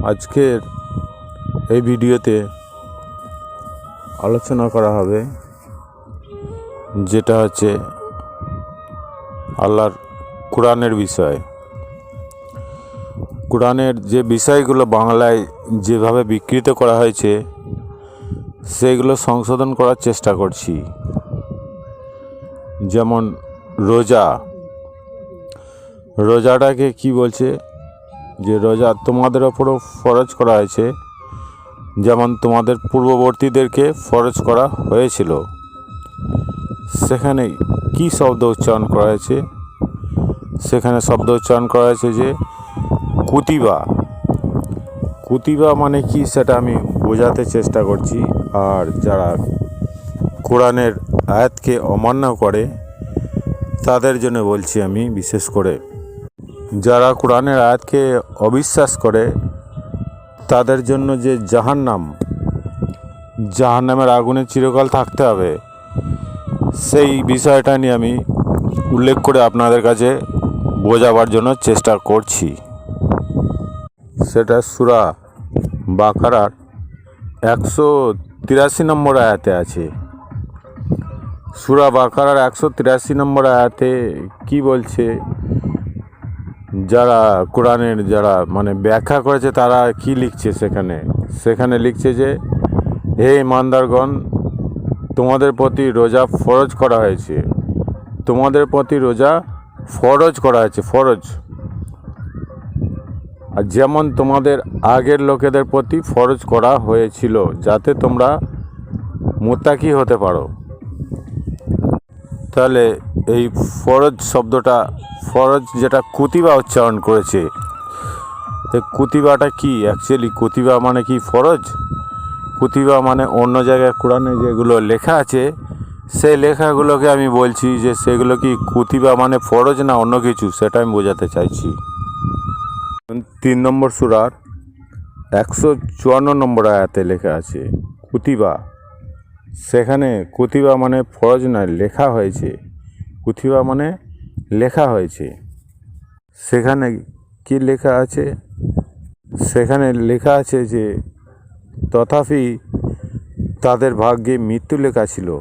আজকের এই ভিডিওতে আলোচনা করা হবে যেটা হচ্ছে আল্লাহর কোরআনের বিষয়। কোরআনের যে বিষয়গুলো বাংলায় যেভাবে বিকৃত করা হয়েছে, সেগুলো সংশোধন করার চেষ্টা করছি। যেমন রোজা। রোজাটাকে কি বলছে? যে রোজা তোমাদের ওপরও ফরজ করা হয়েছে, যেমন তোমাদের পূর্ববর্তীদেরকে ফরজ করা হয়েছিল। সেখানে কি শব্দ উচ্চারণ করা হয়েছে? সেখানে শব্দ উচ্চারণ করা হয়েছে যে কুতিবা। কুতিবা মানে কি সেটা আমি বোঝাতে চেষ্টা করছি, আর যারা কোরআনের আয়াতকে অমান্য করে, তাদের জন্য বলছি আমি, বিশেষ করে যারা কোরআনের আয়াতকে অবিশ্বাস করে, তাদের জন্য যে জাহান্নাম, জাহান্নামের আগুনে চিরকাল থাকতে হবে, সেই বিষয়টা নিয়ে আমি উল্লেখ করে আপনাদের কাছে বোঝাবার জন্য চেষ্টা করছি। সেটা সুরা বাকারার একশো তিরাশি নম্বর আয়াতে আছে। সুরা বাকারার একশো তিরাশি নম্বর আয়াতে কি বলছে? যারা কোরআনের যারা মানে ব্যাখ্যা করেছে, তারা কি লিখছে সেখানে? সেখানে লিখছে যে, হে ইমানদারগণ, তোমাদের প্রতি রোজা ফরজ করা হয়েছে। তোমাদের প্রতি রোজা ফরজ করা হয়েছে, ফরজ। আর যেমন তোমাদের আগের লোকেদের প্রতি ফরজ করা হয়েছিল, যাতে তোমরা মোত্তাকি হতে পারো। তাহলে এই ফরজ শব্দটা, ফরজ যেটা কুতিবা উচ্চারণ করেছে তো কুতিবাটা কি? অ্যাকচুয়ালি কুতিবা মানে কি ফরজ? কুতিবা মানে অন্য জায়গায় কোরআনে যেগুলো লেখা আছে, সেই লেখাগুলোকে আমি বলছি যে সেগুলো কি কুতিবা মানে ফরজ না অন্য কিছু? সেটা আমি বোঝাতে চাইছি। তিন নম্বর সুরার একশো চুয়ান্ন নম্বর আয়াতে লেখা আছে, কুতিবা। সেখানে কুতিবা মানে ফরজ নয়, লেখা হয়েছে। কুতিবা মানে লেখা হয়েছে। সেখানে কি লেখা আছে? সেখানে লেখা আছে যে, তথাপি তাদের ভাগ্যে মৃত্যু লেখা ছিল।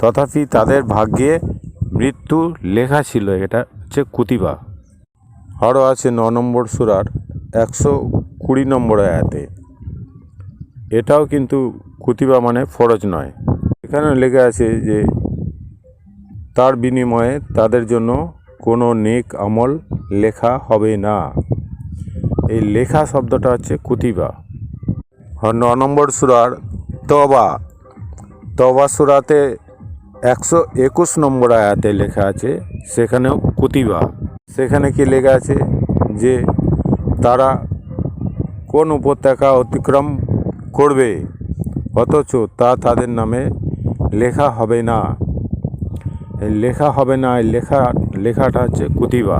তথাপি তাদের ভাগ্যে মৃত্যু লেখা ছিল, এটা হচ্ছে কুতিবা। আরও আছে ন নম্বর সুরার একশো কুড়ি নম্বর আয়াতে। এটাও কিন্তু কুতিবা মানে ফরজ নয়। এখানে লেখা আছে যে, তার বিনিময়ে তাদের জন্য কোনো নেক আমল লেখা হবে না। এই লেখা শব্দটা হচ্ছে কুতিবা। ন নম্বর সুরার তবা তবা সুরাতে একশো একুশ নম্বর আয়াতে লেখা আছে, সেখানেও কুতিবা। সেখানে কি লেখা আছে যে, তারা কোন উপত্যকা অতিক্রম করবে? অথচ তা তাদের নামে লেখা হবে না। লেখা হবে না লেখা, লেখাটা হচ্ছে কুতিবা।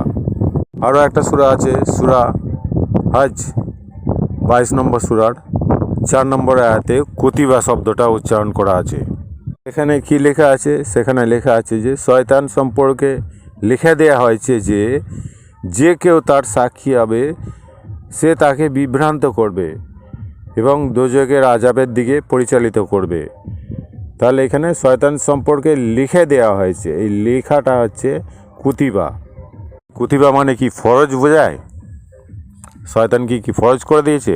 আরও একটা সুরা আছে, সুরা হাজ, বাইশ নম্বর সুরার চার নম্বর আয়াতে কুতিবা শব্দটা উচ্চারণ করা আছে। এখানে কি লেখা আছে? সেখানে লেখা আছে যে, শয়তান সম্পর্কে লিখে দেয়া হয়েছে যে যে কেউ তার সাক্ষী হবে, সে তাকে বিভ্রান্ত করবে। এবং দোজকের আজাবের দিকে পরিচালিত করবে। তাহলে এখানে শয়তান সম্পর্কে লিখে দেওয়া হয়েছে। এই লেখাটা হচ্ছে কুতিবা। কুতিবা মানে কি? ফরজ বোঝায়? শয়তান কি কি ফরজ করে দিয়েছে?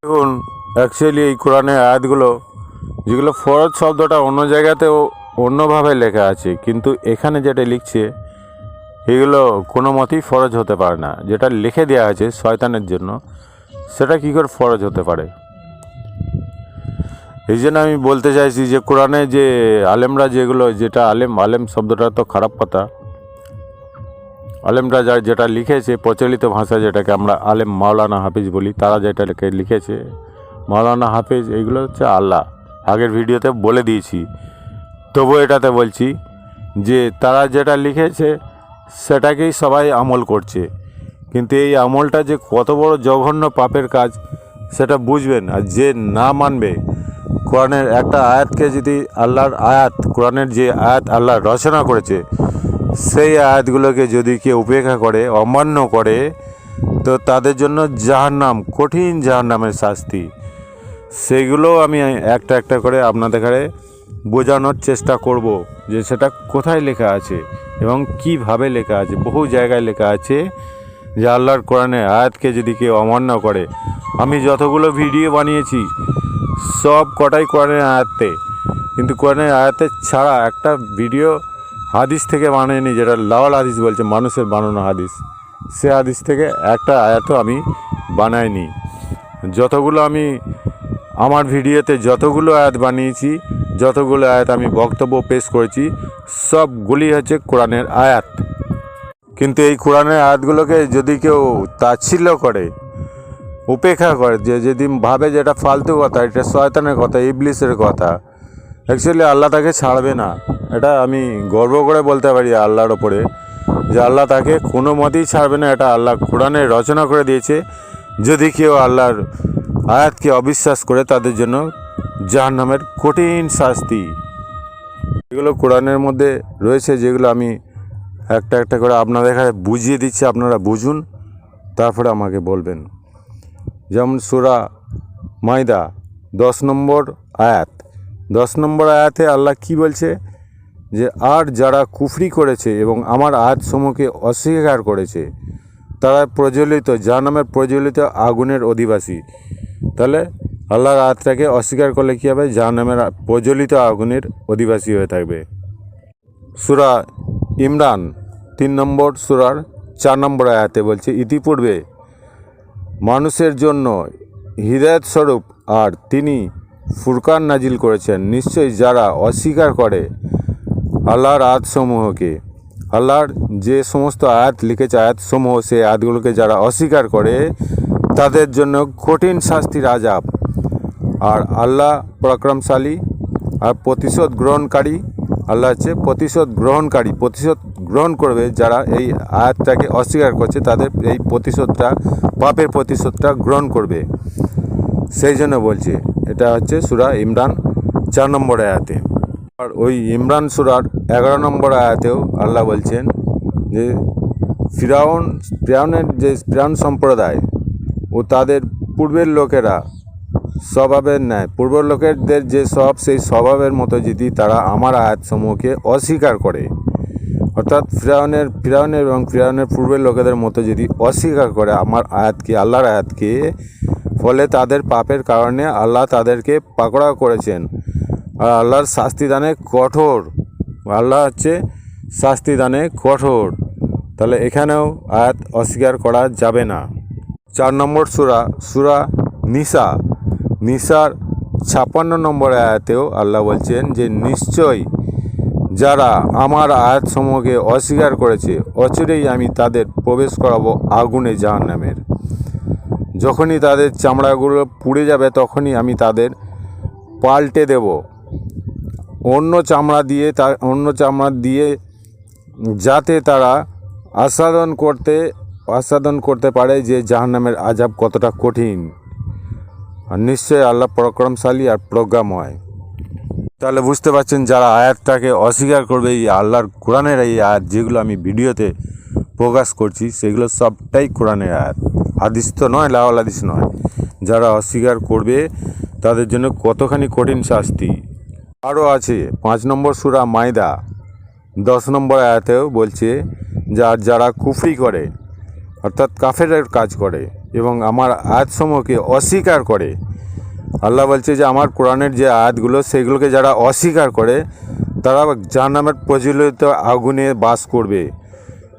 দেখুন অ্যাকচুয়ালি এই কোরআনের আয়াতগুলো, যেগুলো ফরজ শব্দটা অন্য জায়গাতেও অন্যভাবে লেখা আছে, কিন্তু এখানে যেটা লিখছে, এগুলো কোনো মতেই ফরজ হতে পারে না। যেটা লিখে দেওয়া আছে শয়তানের জন্য সেটা কী করে ফরজ হতে পারে? এই জন্য আমি বলতে চাইছি যে কোরআনে যে আলেমরা যেগুলো, যেটা আলেম আলেম শব্দটা তো খারাপ কথা। আলেমরা যা, যেটা লিখেছে, প্রচলিত ভাষা যেটাকে আমরা আলেম মাওলানা হাফিজ বলি, তারা যেটাকে লিখেছে, মাওলানা হাফিজ এইগুলো হচ্ছে আল্লাহ। আগের ভিডিওতে বলে দিয়েছি। তবু এটাতে বলছি যে তারা যেটা লিখেছে, সেটাকেই সবাই আমল করছে। কিন্তু এই আমলটা যে কত বড় জঘন্য পাপের কাজ, সেটা বুঝবেন আর যে না মানবে, কোরআনের একটা আয়াতকে যদি আল্লাহর আয়াত, কোরআনের যে আয়াত আল্লাহ রচনা করেছে, সেই আয়াতগুলোকে যদি কেউ উপেক্ষা করে, অমান্য করে, তো তাদের জন্য জাহান্নাম, কঠিন জাহান্নামের শাস্তি। সেগুলো আমি একটা একটা করে আপনাদের ঘরে বোঝানোর চেষ্টা করব যে সেটা কোথায় লেখা আছে এবং কীভাবে লেখা আছে, বহু জায়গায় লেখা আছে। যে আল্লাহর কোরআনে আয়াতকে যদি কেউ অমান্য করে, আমি যতগুলো ভিডিও বানিয়েছি, সব কটাই কোরআনের আয়াতে। কিন্তু কোরআনের আয়াতে ছাড়া একটা ভিডিও হাদিস থেকে বানায়নি যেটা লাওয়াল হাদিস বলছে, মানুষের বানানো হাদিস। সে হাদিস থেকে একটা আয়াতও আমি বানাইনি। যতগুলো আমি আমার ভিডিওতে যতগুলো আয়াত বানিয়েছি, যতগুলো আয়াত আমি বক্তব্য পেশ করেছি, সবগুলি হচ্ছে কোরআনের আয়াত। কিন্তু এই কোরআনের আয়াতগুলোকে যদি কেউ তাচ্ছিল্য করে, উপেক্ষা করে, যে যদি ভাবে যে এটা ফালতু কথা, এটা শয়তানের কথা, ইবলিসের কথা অ্যাকচুয়ালি আল্লাহ তাকে ছাড়বে না। এটা আমি গর্ব করে বলতে পারি আল্লাহর ওপরে, যে আল্লাহ তাকে কোনো মতেই ছাড়বে না। এটা আল্লাহ কোরআনে রচনা করে দিয়েছে। যদি কেউ আল্লাহর আয়াতকে অবিশ্বাস করে, তাদের জন্য জাহান্নামের কঠিন শাস্তি। এগুলো কোরআনের মধ্যে রয়েছে, যেগুলো আমি একটা একটা করে আপনাদের কাছে বুঝিয়ে দিচ্ছি, আপনারা বুঝুন, তারপরে আমাকে বলবেন। যেমন সুরা মাইদা দশ নম্বর আয়াত। দশ নম্বর আয়াতে আল্লাহ কি বলছে? যে, আর যারা কুফরি করেছে এবং আমার আয়াত সমূহকে অস্বীকার করেছে, তারা প্রজ্বলিত নামের প্রজ্বলিত আগুনের অধিবাসী। তাহলে আল্লাহর আয়াতটাকে অস্বীকার করলে কী হবে? যা নামের প্রজ্বলিত আগুনের অধিবাসী হয়ে থাকবে। সুরা ইমরান, তিন নম্বর সুরার চার নম্বর আয়াতে বলছে, ইতিপূর্বে মানুষের জন্য হৃদায়ত স্বরূপ আর তিনি ফুরকান নাজিল করেছেন। নিশ্চয়ই যারা অস্বীকার করে আল্লাহর আয়াতসমূহকে, আল্লাহর যে সমস্ত আয়াত লিখেছে, আয়াতসমূহ, সেই আয়াতগুলোকে যারা অস্বীকার করে, তাদের জন্য কঠিন শাস্তির আজাব আর আল্লাহ পরাক্রমশালী আর প্রতিশোধ গ্রহণকারী আল্লাহ হচ্ছে প্রতিশোধ গ্রহণকারী, প্রতিশোধ গ্রহণ করবে যারা এই আয়াতটাকে অস্বীকার করছে, তাদের এই প্রতিশোধটা, পাপের প্রতিশোধটা গ্রহণ করবে। সেই জন্য বলছে, এটা হচ্ছে সুরা ইমরান চার নম্বর আয়াতে। আর ওই ইমরান সুরার এগারো নম্বর আয়াতেও আল্লাহ বলছেন যে, ফিরাউন, ফিরাউনের যে ফিরাউন সম্প্রদায় ও তাদের পূর্বের লোকেরা স্বভাবের ন্যায়। পূর্ব লোকেদের যে সব সেই স্বভাবের মতো যদি তারা আমার আয়াতসমূহকে অস্বীকার করে, অর্থাৎ ফিরাউনের ফিরাউনের এবং ফিরাউনের পূর্বের লোকেদের মতো যদি অস্বীকার করে আমার আয়াতকে, আল্লাহর আয়াতকে, ফলে তাদের পাপের কারণে আল্লাহ তাদেরকে পাকড়াও করেছেন। আর আল্লাহর শাস্তিদানে কঠোর। আল্লাহ হচ্ছে শাস্তিদানে কঠোর। তাহলে এখানেও আয়াত অস্বীকার করা যাবে না। চার নম্বর সুরা সুরা নিসা। নিসার ছাপ্পান্ন নম্বর আয়াতেও আল্লাহ বলছেন যে, নিশ্চয় যারা আমার আয়াত সমূহকে অস্বীকার করেছে, অচিরেই আমি তাদের প্রবেশ করাবো আগুনে জাহান্নামের। যখনই তাদের চামড়াগুলো পুড়ে যাবে, তখনই আমি তাদের পাল্টে দেব। অন্য চামড়া দিয়ে তা, অন্য চামড়া দিয়ে যাতে তারা আস্বাদন করতে আস্বাদন করতে পারে যে জাহান্নামের আজাব কতটা কঠিন। আর নিশ্চয়ই আল্লাহ পরাক্রমশালী আর প্রজ্ঞাময়। তাহলে বুঝতে পারছেন যারা আয়াতটাকে অস্বীকার করবে এই আল্লাহর কোরআনের এই আয়াত যেগুলো আমি ভিডিওতে প্রকাশ করছি, সেগুলো সবটাই কোরআনের আয়াত। হাদিস তো নয়, লাওয়াল হাদিস নয়। যারা অস্বীকার করবে তাদের জন্য কতখানি কঠিন শাস্তি? আরও আছে, পাঁচ নম্বর সুরা মায়দা, দশ নম্বর আয়াতেও বলছে, যা, যারা কুফরি করে, অর্থাৎ কাফের কাজ করে এবং আমার আয়াতসমূহকে অস্বীকার করে। আল্লাহ বলছে যে, আমার কোরআনের যে আয়াতগুলো, সেগুলোকে যারা অস্বীকার করে, তারা যার নামের প্রজ্বলিত আগুনে বাস করবে।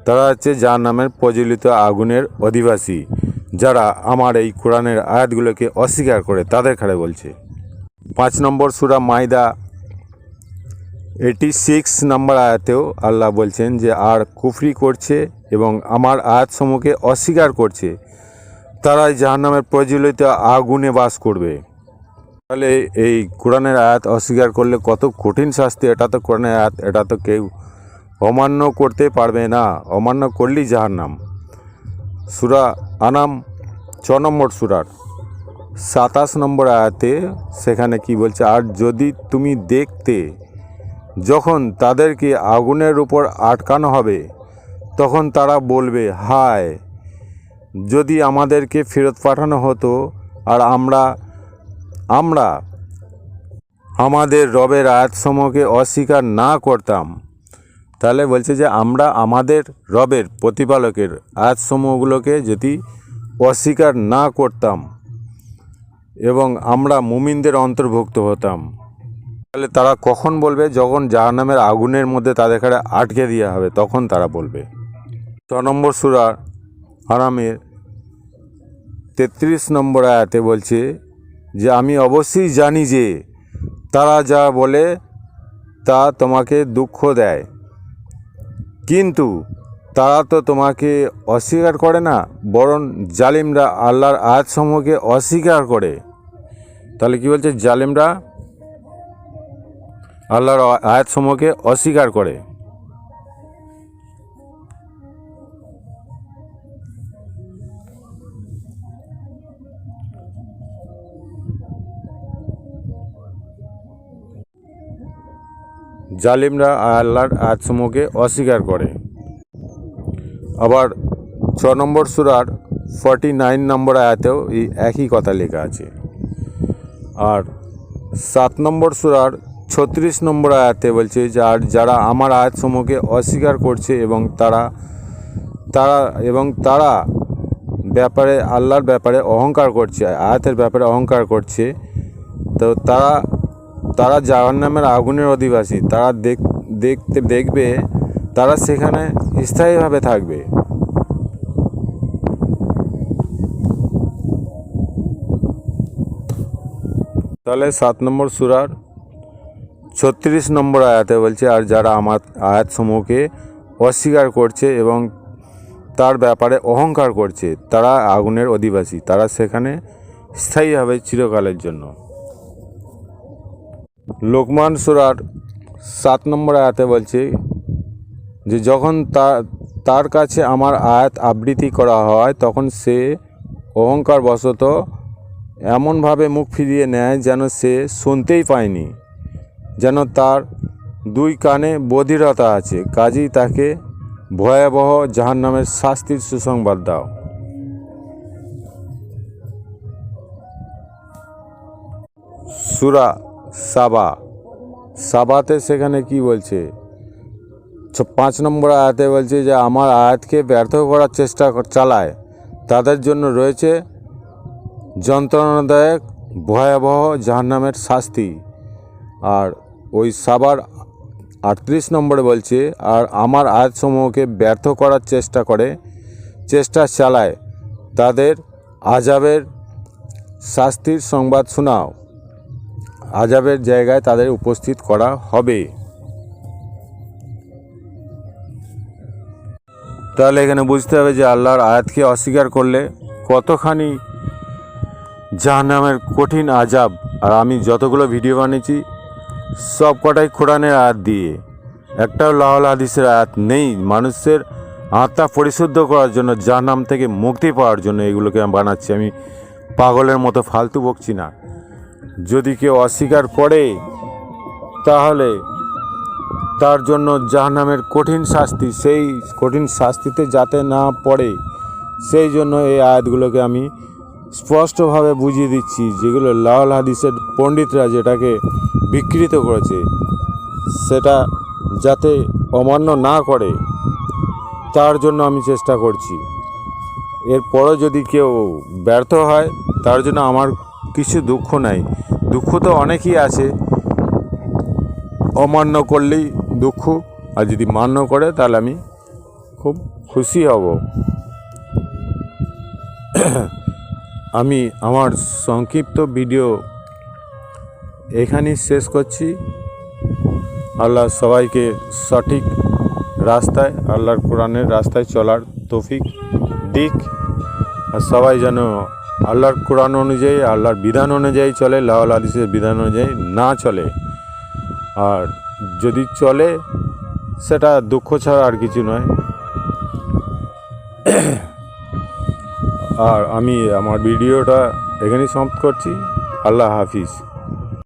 তারা হচ্ছে যার নামের প্রজ্বলিত আগুনের অধিবাসী, যারা আমার এই কোরআনের আয়াতগুলোকে অস্বীকার করে, তাদের খাড়ে বলছে। পাঁচ নম্বর সুরা মাইদা এইটি সিক্স নম্বর আয়াতেও আল্লাহ বলছেন যে, আর কুফরি করছে এবং আমার আয়াতসমূহকে অস্বীকার করছে। তারাই জাহান্নামের প্রজ্বলিত আগুনে বাস করবে। তাহলে এই কোরআনের আয়াত অস্বীকার করলে কত কঠিন শাস্তি? এটা তো কোরআনের আয়াত, এটা তো কেউ অমান্য করতে পারবে না। অমান্য করলেই জাহান্নাম। সুরা আনাম, ছ নম্বর সুরার। সাতাশ নম্বর আয়াতে সেখানে কি বলছে, আর যদি তুমি দেখতে যখন তাদেরকে আগুনের উপর আটকানো হবে, তখন তারা বলবে, হায় যদি আমাদেরকে ফেরত পাঠানো হতো আর আমরা আমরা আমাদের রবের আয়াতসমূহকে অস্বীকার না করতাম, তাহলে বলছে যে আমরা আমাদের রবের প্রতিপালকের আয়াতসমূহগুলোকে যদি অস্বীকার না করতাম এবং আমরা মুমিনদের অন্তর্ভুক্ত হতাম, তাহলে তারা কখন বলবে? যখন জাহান্নামের আগুনের মধ্যে তাদেরকে আটকে দেওয়া হবে, তখন তারা বলবে। ছ নম্বর সুরার হারামের তেত্রিশ নম্বর আয়াতে বলছে যে, আমি অবশ্যই জানি যে, তারা যা বলে, তা তোমাকে দুঃখ দেয়। কিন্তু তারা তো তোমাকে অস্বীকার করে না, বরং জালিমরা আল্লাহর আয়াত আয়াতসমূহকে অস্বীকার করে। তাহলে কি বলছে? জালিমরা আল্লাহর আয়াত আয়াতসমূহকে অস্বীকার করে। জালিমরা আল্লাহর আয়াতসমূহকে অস্বীকার করে। আবার ছ নম্বর সুরার ফর্টি নাইন নম্বর আয়াতেও এই একই কথা লেখা আছে। আর সাত নম্বর সুরার ছত্রিশ নম্বর আয়াতে বলছে যে, আর যারা আমার আয়াতসমূহকে অস্বীকার করছে এবং তারা তারা, এবং তারা ব্যাপারে, আল্লাহর ব্যাপারে অহংকার করছে, আয়াতের ব্যাপারে অহংকার করছে, তো তারা তারা জাহান্নামের আগুনের অধিবাসী। তারা দেখ, দেখতে দেখবে, তারা সেখানে স্থায়ীভাবে থাকবে। তাহলে সাত নম্বর সুরার ছত্রিশ নম্বর আয়াতে বলছে, আর যারা আমার আয়াতসমূহকে অস্বীকার করছে এবং তার ব্যাপারে অহংকার করছে, তারা আগুনের অধিবাসী। তারা সেখানে স্থায়ী হবে চিরকালের জন্য। লোকমান সুরার সাত নম্বর আয়াতে বলছে যে যখন তার কাছে আমার আয়াত আবৃত্তি করা হয়, তখন সে অহংকার বশত এমনভাবে মুখ ফিরিয়ে নেয় যেন সে শুনতেই পায়নি, যেন তার দুই কানে বধিরতা আছে। কাজেই তাকে ভয়াবহ জাহান্নামের শাস্তির সুসংবাদ দাও। সুরা সাবা। সাবাতে সেখানে কি বলছে? পাঁচ নম্বর আয়াতে বলছে যে, আমার আয়াতকে ব্যর্থ করার চেষ্টা চালায়। তাদের জন্য রয়েছে যন্ত্রণাদায়ক, ভয়াবহ জাহান্নামের শাস্তি। আর ওই সাবার আটত্রিশ নম্বরে বলছে, আর আমার আয়াতসমূহকে ব্যর্থ করার চেষ্টা করে, চেষ্টা চালায়। তাদের আজাবের শাস্তির সংবাদ শোনাও। আজাবের জায়গায় তাদের উপস্থিত করা হবে। তাহলে এখানে বুঝতে হবে যে আল্লাহর আয়াতকে অস্বীকার করলে কতখানি জাহান্নামের কঠিন আজাব। আর আমি যতগুলো ভিডিও বানিয়েছি, সব কটাই কোরআনের আয়াত দিয়ে। একটাও লাহল হাদিসের আয়াত নেই। মানুষের আত্মা পরিশুদ্ধ করার জন্য, জাহান্নাম থেকে মুক্তি পাওয়ার জন্য এগুলোকে আমি বানাচ্ছি। আমি পাগলের মতো ফালতু বকছি না। যদি কেউ অস্বীকার করে, তাহলে তার জন্য জাহান্নামের কঠিন শাস্তি, সেই কঠিন শাস্তিতে যাতে না পড়ে, সেই জন্য এই আয়াতগুলোকে আমি স্পষ্টভাবে বুঝিয়ে দিচ্ছি, যেগুলো লাল হাদিসের পণ্ডিতরা যেটাকে বিকৃত করেছে, সেটা যাতে অমান্য না করে, তার জন্য আমি চেষ্টা করছি। এরপরও যদি কেউ ব্যর্থ হয়, তার জন্য আমার কিছু দুঃখ নাই। দুঃখ তো অনেকই আছে। অমান্য করলেই দুঃখ, আর যদি মান্য করে তাহলে আমি খুব খুশি হব। আমি আমার সংক্ষিপ্ত ভিডিও এখানেই শেষ করছি। আল্লাহ সবাইকে সঠিক রাস্তায়, আল্লাহর কোরআনের রাস্তায় চলার তৌফিক দিক, আর সবাই যেন আল্লাহর কোরআন অনুযায়ী, আল্লাহর বিধান অনুযায়ী চলে লাউল আদিসের বিধান অনুযায়ী না চলে। আর যদি চলে, সেটা দুঃখ ছাড়া আর কিছু নয়। আর আমি আমার ভিডিওটা এখানেই সমাপ্ত করছি। আল্লাহ হাফিজ।